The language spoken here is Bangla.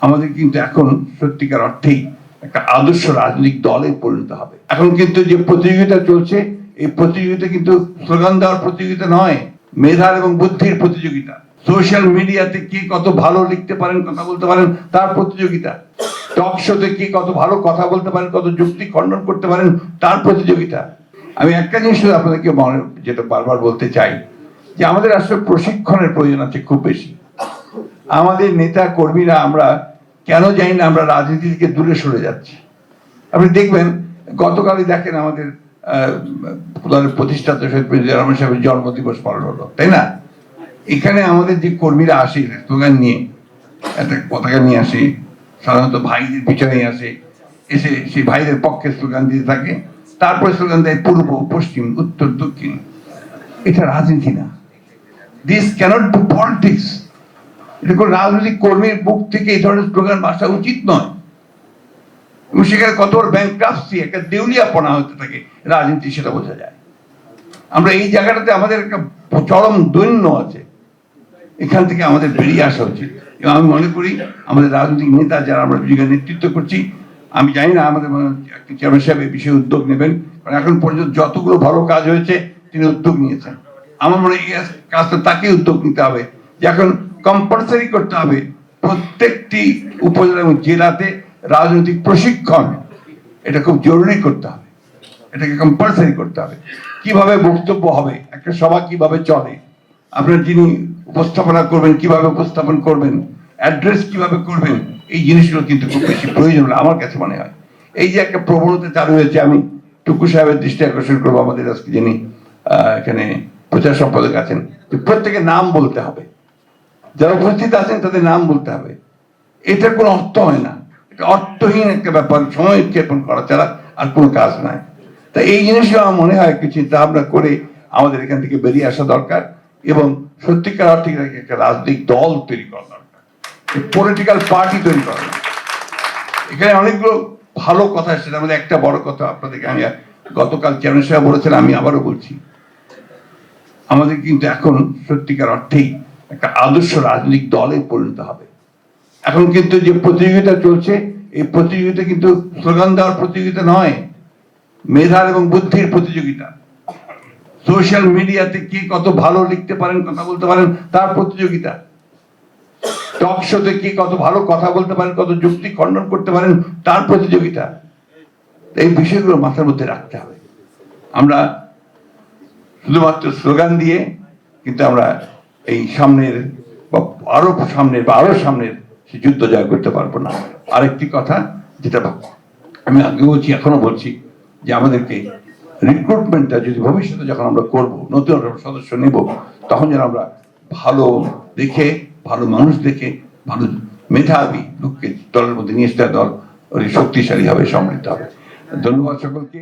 আমাদের কিন্তু এখন সত্যিকার অর্থেই একটা আদর্শ রাজনৈতিক দলে পরিণত হবে। এখন কিন্তু যে প্রতিযোগিতা চলছে, এই প্রতিযোগিতা কিন্তু স্লোগান দেওয়ার প্রতিযোগিতা নয়, মেধার এবং বুদ্ধির প্রতিযোগিতা। সোশ্যাল মিডিয়াতে কে কত ভালো লিখতে পারেন, কথা বলতে পারেন, তার প্রতিযোগিতা। টক শোতে কে কত ভালো কথা বলতে পারেন, কত যুক্তি খণ্ডন করতে পারেন, তার প্রতিযোগিতা। আমি একটা জিনিস আপনাদেরকে মনে, যেটা বারবার বলতে চাই, যে আমাদের আসলে প্রশিক্ষণের প্রয়োজন আছে খুব বেশি। আমাদের নেতা কর্মীরা আমরা কেন জানি না, আমরা রাজনীতি থেকে দূরে সরে যাচ্ছি। আপনি দেখবেন, গতকালই দেখেন আমাদের প্রতিষ্ঠাতা শহীদ প্রেসিডেন্ট রহমান সাহেবের জন্মদিবস পালন হলো, তাই না? এখানে আমাদের যে কর্মীরা আসে, স্লোগান নিয়ে, একটা পতাকা নিয়ে আসে, সাধারণত ভাইদের পিছনে আসে, এসে সেই ভাইদের পক্ষে স্লোগান দিতে থাকে, তারপরে স্লোগান দেয় পূর্ব, পশ্চিম, উত্তর, দক্ষিণ। এটা রাজনীতি না। দিস ক্যানট বি পলিটিক্স এটা কোনো রাজনৈতিক কর্মীর বুক থেকে এই ধরনের স্লোগান আসা উচিত নয়। এবং সেখানে কত বড় ব্যাংক্রাফসি একটা দেউলিয়াপনা হতে থাকে, রাজনীতি সেটা বোঝা যায়। আমরা এই জায়গাটাতে আমাদের একটা চরম দৈন্য আছে। এখান থেকে আমাদের বেরিয়ে আসা উচিত। এবং আমি মনে করি, আমাদের রাজনৈতিক নেতা যারা আমরা বিজয়কে নেতৃত্ব করছি, আমি জানি না আমাদের চেয়ারম্যান সাহেব এই বিষয়ে উদ্যোগ নেবেন, কারণ এখন পর্যন্ত যতগুলো ভালো কাজ হয়েছে, তিনি উদ্যোগ নিয়েছেন। আমার মনে হয় কাজটা তাকে উদ্যোগ নিতে হবে, যে এখন কম্পালসারি করতে হবে প্রত্যেকটি উপজেলা এবং জেলাতে রাজনৈতিক প্রশিক্ষণ। এটা খুব জরুরি করতে হবে। এটাকে কম্পালসারি করতে হবে। কীভাবে বক্তব্য হবে? একটা সভা কীভাবে চলে? আপনার যিনি উপস্থাপনা করবেন, কীভাবে উপস্থাপন করবেন অ্যাড্রেস কীভাবে করবেন, এই জিনিসগুলো কিন্তু খুব বেশি প্রয়োজন আমার কাছে মনে হয়। এই যে একটা প্রবণতা চালু হয়েছে, আমি টুকু সাহেবের দৃষ্টি আকর্ষণ করব, আমাদের আজকে যিনি এখানে প্রচার সম্পাদক আছেন যে প্রত্যেকের নাম বলতে হবে। যারা উপস্থিত আছেন তাদের নাম বলতে হবে। এটার কোনো অর্থ হয় না। এটা অর্থহীন একটা ব্যাপার, সময় উৎক্ষেপণ করা ছাড়া আর কোনো কাজ নাই। তা এই জিনিসগুলো আমার মনে হয় একটু চিন্তা ভাবনা করে আমাদের এখান থেকে বেরিয়ে আসা দরকার এবং সত্যিকার অর্থে একটা রাজনৈতিক দল তৈরি করা দরকার। পলিটিক্যাল পার্টি তৈরি করা। এখানে অনেকগুলো ভালো কথা এসেছে মধ্যে একটা বড় কথা আপনাদেরকে আমি গতকাল চেয়ারম্যান সাহেব বলেছেন, আমি আবারও বলছি। আমাদের কিন্তু এখন সত্যিকার অর্থেই একটা আদর্শ রাজনৈতিক দলে পরিণত হবে। এখন কিন্তু যে প্রতিযোগিতা চলছে, এই প্রতিযোগিতা কিন্তু স্লোগান দেওয়ার প্রতিযোগিতা নয়, মেধার এবং বুদ্ধির প্রতিযোগিতা। সোশ্যাল মিডিয়াতে কে কত ভালো লিখতে পারেন, কথা বলতে পারেন, তার প্রতিযোগিতা। টক শোতে কে কত ভালো কথা বলতে পারেন, কত যুক্তি খণ্ডন করতে পারেন, তার প্রতিযোগিতা। এই বিষয়গুলো মাথার মধ্যে রাখতে হবে। আমরা শুধুমাত্র স্লোগান দিয়ে কিন্তু আমরা এই সামনের বা আরও সামনের বা আরও সামনের সে যুদ্ধ জয় করতে পারব না। আরেকটি কথা যেটা আমি আগে বলছি, এখনও বলছি যে আমাদেরকে রিক্রুটমেন্টটা যদি ভবিষ্যতে যখন আমরা করব, নতুন সদস্য নেব, তখন যেন আমরা ভালো দেখে, ভালো মানুষ দেখে, ভালো মেধাবী লোককে দলের মধ্যে নিয়ে আসতে দল শক্তিশালী হবে, সমৃদ্ধ হবে। ধন্যবাদ সকলকে।